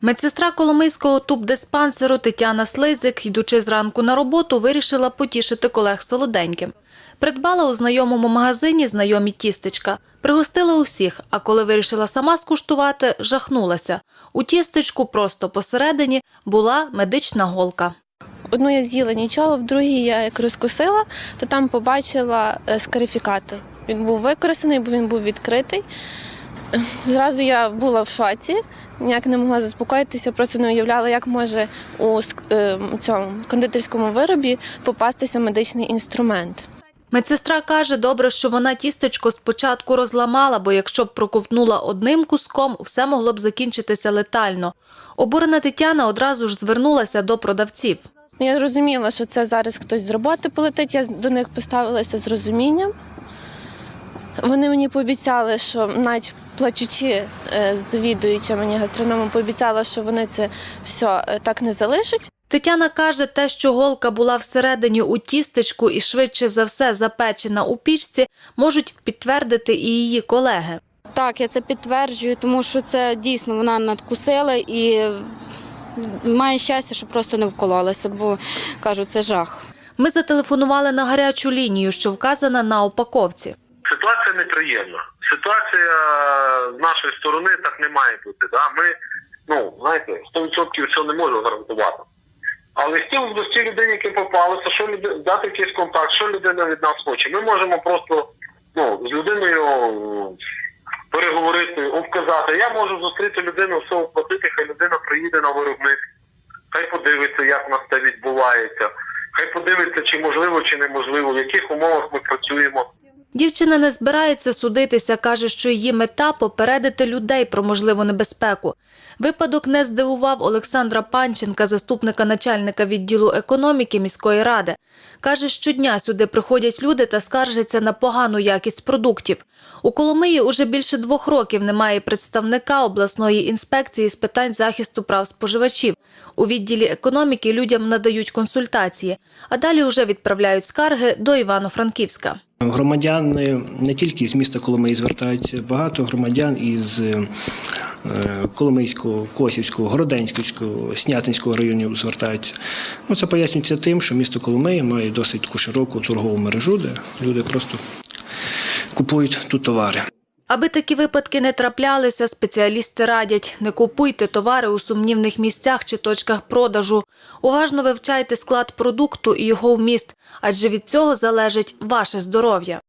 Медсестра Коломийського тубдиспансеру Тетяна Слизик, йдучи зранку на роботу, вирішила потішити колег солоденьким. Придбала у знайомому магазині знайомі тістечка, пригостила усіх, а коли вирішила сама скуштувати, жахнулася. У тістечку просто посередині була медична голка. Одну я з'їла нічого, в другій я як розкусила, то там побачила е, скарифікатор. Він був використаний, бо він був відкритий. Зразу я була в шоці, ніяк не могла заспокоїтися, просто не уявляла, як може у е, цьому кондитерському виробі попастися медичний інструмент. Медсестра каже, добре, що вона тістечко спочатку розламала, бо якщо б проковтнула одним куском, все могло б закінчитися летально. Обурена Тетяна одразу ж звернулася до продавців. Я розуміла, що це зараз хтось з роботи полетить. Я до них поставилася з розумінням. Вони мені пообіцяли, що навіть плачучи е, завідуюча мені гастрономом, пообіцяла, що вони це все так не залишать. Тетяна каже, те, що голка була всередині у тістечку і швидше за все запечена у пічці, можуть підтвердити і її колеги. Так, я це підтверджую, тому що це дійсно вона надкусила і має щастя, що просто не вкололася, бо кажу, це жах. Ми зателефонували на гарячу лінію, що вказана на упаковці. Ситуація неприємна. Ситуація з нашої сторони так не має бути. Да? Ми, ну, знаєте, 100% цього не можу гарантувати. Але хотів до цій людині, яке попалося, що люди, дати якийсь контакт, що людина від нас хоче. Ми можемо просто ну, з людиною переговорити, обказати. Я можу зустріти людину, все оплатити, хай людина приїде на виробник, хай подивиться, як у нас це відбувається, хай подивиться, чи можливо, чи неможливо, в яких умовах ми працюємо. Дівчина не збирається судитися, каже, що її мета попередити людей про можливу небезпеку. Випадок не здивував Олександра Панченка, заступника начальника відділу економіки міської ради. Каже, щодня сюди приходять люди та скаржаться на погану якість продуктів. У Коломиї уже більше двох років немає представника обласної інспекції з питань захисту прав споживачів. У відділі економіки людям надають консультації, а далі вже відправляють скарги до Івано-Франківська. Громадяни не тільки з міста Коломиї звертаються, багато громадян із е, Коломийського, Косівського, Городенського, Снятинського районів звертаються. Ну, це пояснюється тим, що місто Коломиї має досить таку широку торгову мережу, де люди просто купують тут товари. Аби такі випадки не траплялися, спеціалісти радять – не купуйте товари у сумнівних місцях чи точках продажу. Уважно вивчайте склад продукту і його вміст, адже від цього залежить ваше здоров'я.